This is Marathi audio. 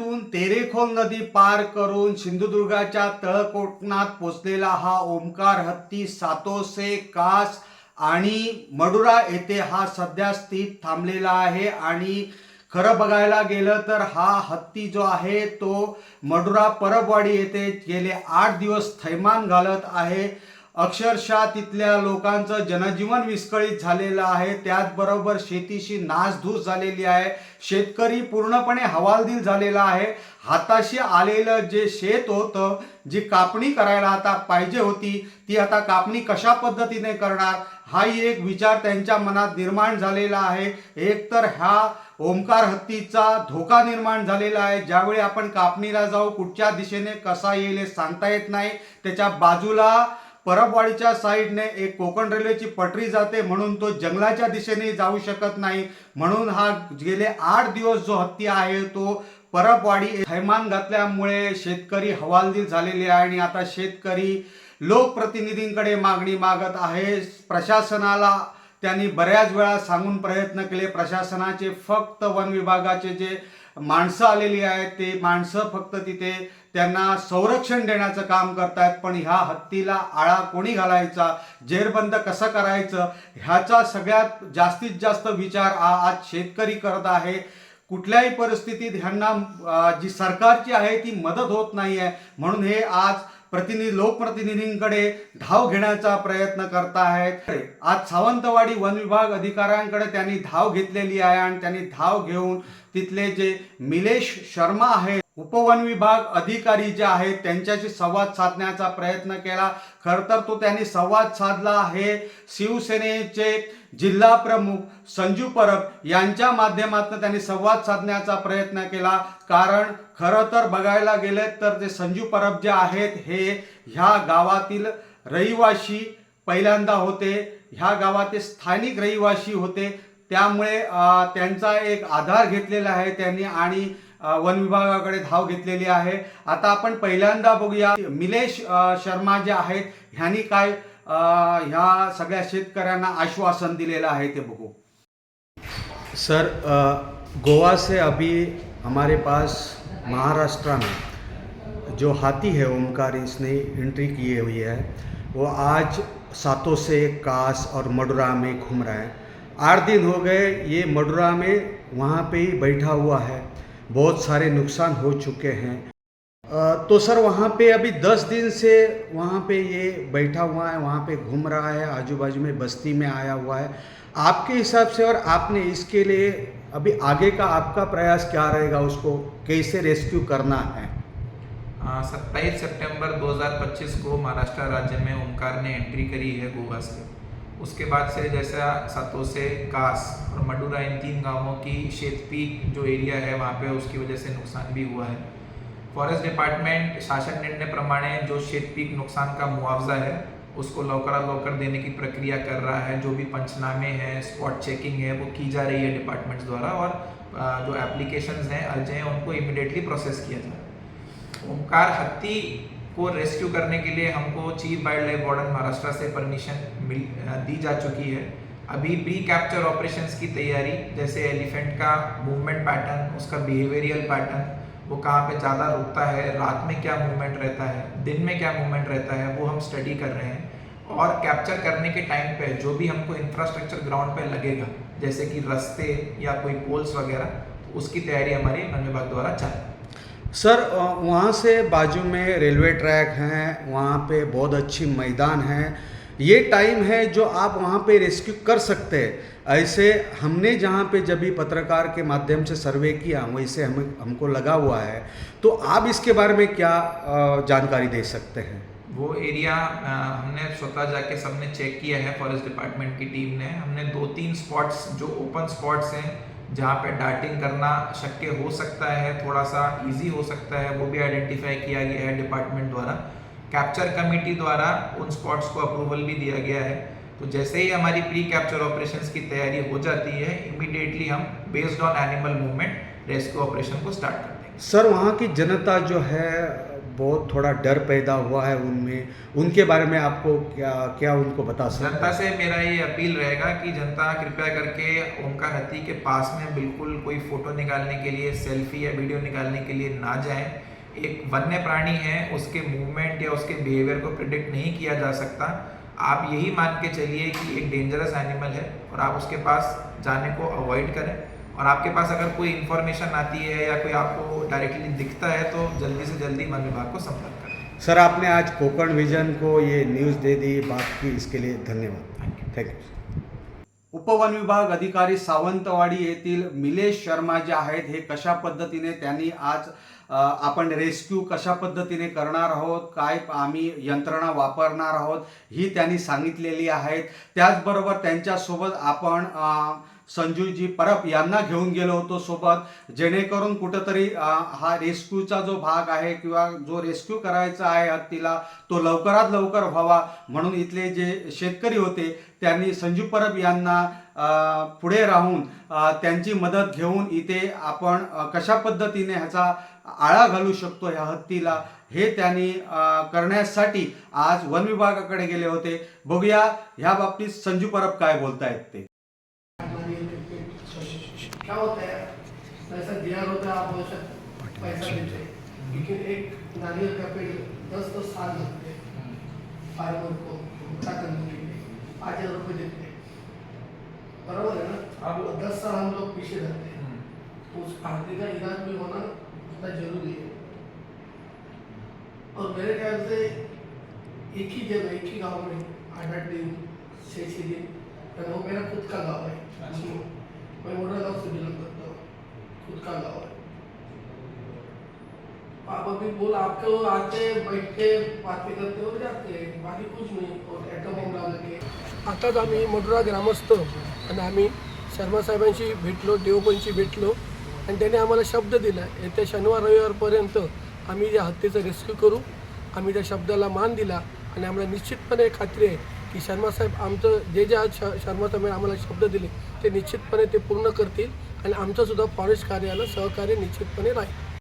पुण्यातून तेरेखोल नदी पार करून सिंधुदुर्गाच्या तळकोटणात पोचलेला हा ओमकार हत्ती सातोसे कास आणि मडुरा येथे हा सध्या स्थित थांबलेला आहे. आणि खरं बघायला गेलं तर हा हत्ती जो आहे तो मडुरा परबवाडी येथे गेले आठ दिवस थैमान घालत आहे. अक्षरशः तिथल्या लोकांचं जनजीवन विस्कळीत झालेलं आहे. त्याचबरोबर शेतीशी नासधूस झालेली आहे. शेतकरी पूर्णपणे हवालदिल झालेला आहे. हाताशी आलेलं जे शेत होतं जी कापणी करायला आता पाहिजे होती ती आता कापणी कशा पद्धतीने करणार? हाही एक विचार त्यांच्या मनात निर्माण झालेला आहे. एकतर ह्या ओंकार हत्तीचा धोका निर्माण झालेला आहे. ज्यावेळी आपण कापणीला जाऊ कुठच्या दिशेने कसा येईल हे सांगता येत नाही. त्याच्या बाजूला परबवाडीच्या साईडने एक कोकण रेल्वेची पटरी जाते म्हणून तो जंगलाच्या दिशेने जाऊ शकत नाही. म्हणून हा गेले आठ दिवस जो हत्ती आहे तो परबवाडी थैमान घातल्यामुळे शेतकरी हवालदिल झालेले आहे आणि आता शेतकरी लोकप्रतिनिधींकडे मागणी मागत आहे. प्रशासनाला त्यांनी बऱ्याच वेळा सांगून प्रयत्न केले. प्रशासनाचे फक्त वन विभागाचे जे माणसं आलेली आहेत ते माणसं फक्त तिथे त्यांना संरक्षण देण्याचं काम करतायत पण ह्या हत्तीला आळा कोणी घालायचा? जेरबंद कसं करायचं? ह्याचा सगळ्यात जास्तीत जास्त विचार हा आज शेतकरी करत आहे. कुठल्याही परिस्थितीत ह्यांना जी सरकारची आहे ती मदत होत नाही आहे म्हणून हे आज प्रतिनिधी लोकप्रतिनिधींकडे धाव घेण्याचा प्रयत्न करत आहेत आज सावंतवाडी वन विभाग अधिकाऱ्यांकडे त्यांनी धाव घेतलेली आहे आणि त्यांनी धाव घेऊन तिथले जे मिलेश शर्मा आहेत उपवन विभाग अधिकारी जे आहेत त्यांच्याशी संवाद साधण्याचा प्रयत्न केला. खरं तर तो त्यांनी संवाद साधला आहे. शिवसेनेचे जिल्हा प्रमुख संजू परब यांच्या माध्यमातून त्यांनी संवाद साधण्याचा प्रयत्न केला. कारण खरं तर बघायला गेले तर ते संजू परब जे आहेत हे ह्या गावातील रहिवाशी पहिल्यांदा होते. ह्या गावातील स्थानिक रहिवाशी होते. त्यामुळे त्यांचा एक आधार घेतलेला आहे त्यांनी आणि वन विभागाकडे धाव घेतलेली आहे. आता आपण पहिल्यांदा बघूया, मिलेश शर्मा जे आहेत, ह्यांनी काय ह्या सगळ्या शेतकऱ्यांना आश्वासन दिलेलं आहे ते बघू. सर गोवा से अभी हमारे पास महाराष्ट्र में जो हाथी है ओमकार इसने एंट्री की हुई है, वो आज सातों से कास और मडुरा में घूम रहा है। आठ दिन हो गए, ये मडुरा में वहाँ पे ही बैठा हुआ है। बहुत सारे नुकसान हो चुके हैं। तो सर, वहाँ पे अभी दस दिन से वहाँ पे ये बैठा हुआ है, वहाँ पे घूम रहा है आजू बाजू में बस्ती में आया हुआ है। आपके हिसाब से और आपने इसके लिए अभी आगे का आपका प्रयास क्या रहेगा, उसको कैसे रेस्क्यू करना है? सत्ताईस सितंबर 2025 को महाराष्ट्र राज्य में ओमकार ने एंट्री करी है गोवा से। उसके बाद से जैसा सतोसे कास और मडुरा, इन तीन गाँवों की शेतपीक जो एरिया है, वहाँ पे उसकी वजह से नुकसान भी हुआ है। फॉरेस्ट डिपार्टमेंट शासन निर्णय प्रमाणे जो शेतपीक नुकसान का मुआवजा है, उसको लौकरा लौकर देने की प्रक्रिया कर रहा है। जो भी पंचनामे हैं स्पॉट चेकिंग है, वो की जा रही है डिपार्टमेंट्स द्वारा और जो एप्लीकेशंस हैं अर्ज़ उनको इमिडिएटली प्रोसेस किया जा रहा है ओमकार हत्ती को रेस्क्यू करने के लिए हमको chief wild life warden Maharashtra से परमिशन मिल दी जा चुकी है। अभी प्री कैप्चर ऑपरेशंस की तैयारी, जैसे एलिफेंट का मूवमेंट पैटर्न उसका बिहेवियरियल पैटर्न वो कहाँ पे ज़्यादा रुकता है, रात में क्या मूवमेंट रहता है, दिन में क्या मूवमेंट रहता है, वो हम स्टडी कर रहे हैं। और कैप्चर करने के टाइम पे जो भी हमको इंफ्रास्ट्रक्चर ग्राउंड पे लगेगा, जैसे कि रास्ते या कोई पोल्स वगैरह तो उसकी तैयारी हमारी वन विभाग द्वारा चल। सर वहाँ से बाजू में रेलवे ट्रैक हैं, वहाँ पे बहुत अच्छी मैदान है। ये टाइम है जो आप वहाँ पे रेस्क्यू कर सकते हैं। ऐसे हमने जहाँ पे जब भी पत्रकार के माध्यम से सर्वे किया, वैसे हम, हमको लगा हुआ है। तो आप इसके बारे में क्या जानकारी दे सकते हैं? वो एरिया हमने स्वतः जाके सबने चेक किया है, फॉरेस्ट डिपार्टमेंट की टीम ने। हमने दो तीन स्पॉट्स, जो ओपन स्पॉट्स हैं जहाँ पे डार्टिंग करना शक्य हो सकता है थोड़ा सा इजी हो सकता है, वो भी आइडेंटिफाई किया गया है डिपार्टमेंट द्वारा। कैप्चर कमेटी द्वारा उन स्पॉट्स को अप्रूवल भी दिया गया है। तो जैसे ही हमारी प्री कैप्चर ऑपरेशंस की तैयारी हो जाती है immediately Hum based on animal movement rescue operation को स्टार्ट कर देंगे। सर, वहाँ की जनता जो है बहुत थोड़ा डर पैदा हुआ है उनमें। उनके बारे में आपको क्या क्या उनको बता सकते जनता से मेरा ये अपील रहेगा कि जनता कृपया करके ओमकार हत्ती के पास में बिल्कुल कोई फ़ोटो निकालने के लिए, सेल्फी या वीडियो निकालने के लिए ना जाएँ। एक वन्य प्राणी है, उसके मूवमेंट या उसके बिहेवियर को प्रिडिक्ट नहीं किया जा सकता। आप यही मान के चलिए कि एक डेंजरस एनिमल है और आप उसके पास जाने को अवॉइड करें। और आपके पास अगर कोई इन्फॉर्मेशन आती है या कोई आपको डायरेक्टली दिखता है तो जल्दी से जल्दी वन विभाग को संपर्क करें। सर आपने आज कोकण विजन को ये न्यूज़ दे दी बात की इसके लिए धन्यवाद। थँक्यू उपवन विभाग अधिकारी सावंतवाडी येथील मिलेश शर्मा जे आहेत हे कशा पद्धतीने त्यांनी आज आपण रेस्क्यू कशा पद्धतीने करणार आहोत काय आम्ही यंत्रणा वापरणार आहोत ही त्यांनी सांगितलेली आहेत. त्याचबरोबर त्यांच्यासोबत आपण संजूजी परब यांना घेऊन गेलो होतो सोबत. जेणेकरून कुठंतरी हा रेस्क्यूचा जो भाग आहे किंवा जो रेस्क्यू करायचा आहे हत्तीला तो लवकरात लवकर व्हावा म्हणून इथले जे शेतकरी होते त्यांनी संजू परब यांना पुढे राहून त्यांची मदत घेऊन इथे आपण कशा पद्धतीने ह्याचा आळा घालू शकतो ह्या हत्तीला हे त्यांनी करण्यासाठी आज वन विभागाकडे गेले होते. बघूया ह्या बाबतीत संजू परब काय बोलतायत ते. क्या होता है? पैसा दिया होता है आप औसत पैसा देते लेकिन एक नारियल का पेड़ दस दस साल लगते हैं। फार्मर को भुगता करने के लिए। पाँच हज़ार रुपये देते हैं। बराबर है ना? अब- दस साल हम लोग पीछे रहते हैं। तो उस आदमी का इलाज भी होना उतना ज़रूरी है। और मेरे ख्याल से एक ही जगह एक ही गाँव में आठ आठ दिन छः छः दिन वो मेरा खुद का गाँव है। अच्छा। मैं मोटा गांव से बिलोंग करता हूँ खुद का है आप अभी बोल आपको आते बैठते बातें करते हो जाते. बाकी कुछ नहीं. और ॲटो बॉम्ब लावला आताच आम्ही मोटरा ग्रामस्थ आणि आम्ही शर्मा साहेबांशी भेटलो देवपंशी भेटलो आणि त्यांनी आम्हाला शब्द दिला. येत्या शनिवार रविवारपर्यंत आम्ही या हत्येचं रेस्क्यू करू. आम्ही त्या शब्दाला मान दिला आणि आम्हाला निश्चितपणे खात्री आहे की शर्मा साहेब आमचं जे जे आज श शर्मा आम्हाला शब्द दिले ते निश्चितपणे ते पूर्ण करतील आणि आमचंसुद्धा फॉरेस्ट कार्याला सहकार्य निश्चितपणे राहील.